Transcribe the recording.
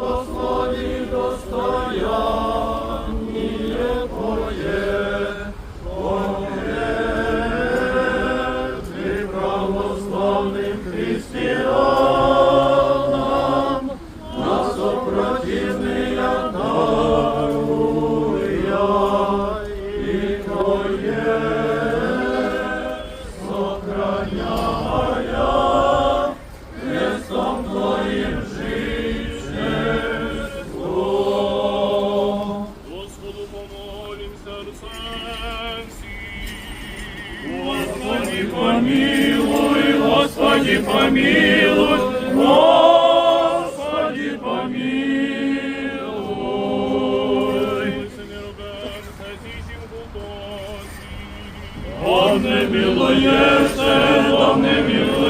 Господу помолим сердцем всім. Господи помилуй, Господи помилуй, Господи помилуй. Он не милуєшся, он не милуєшся,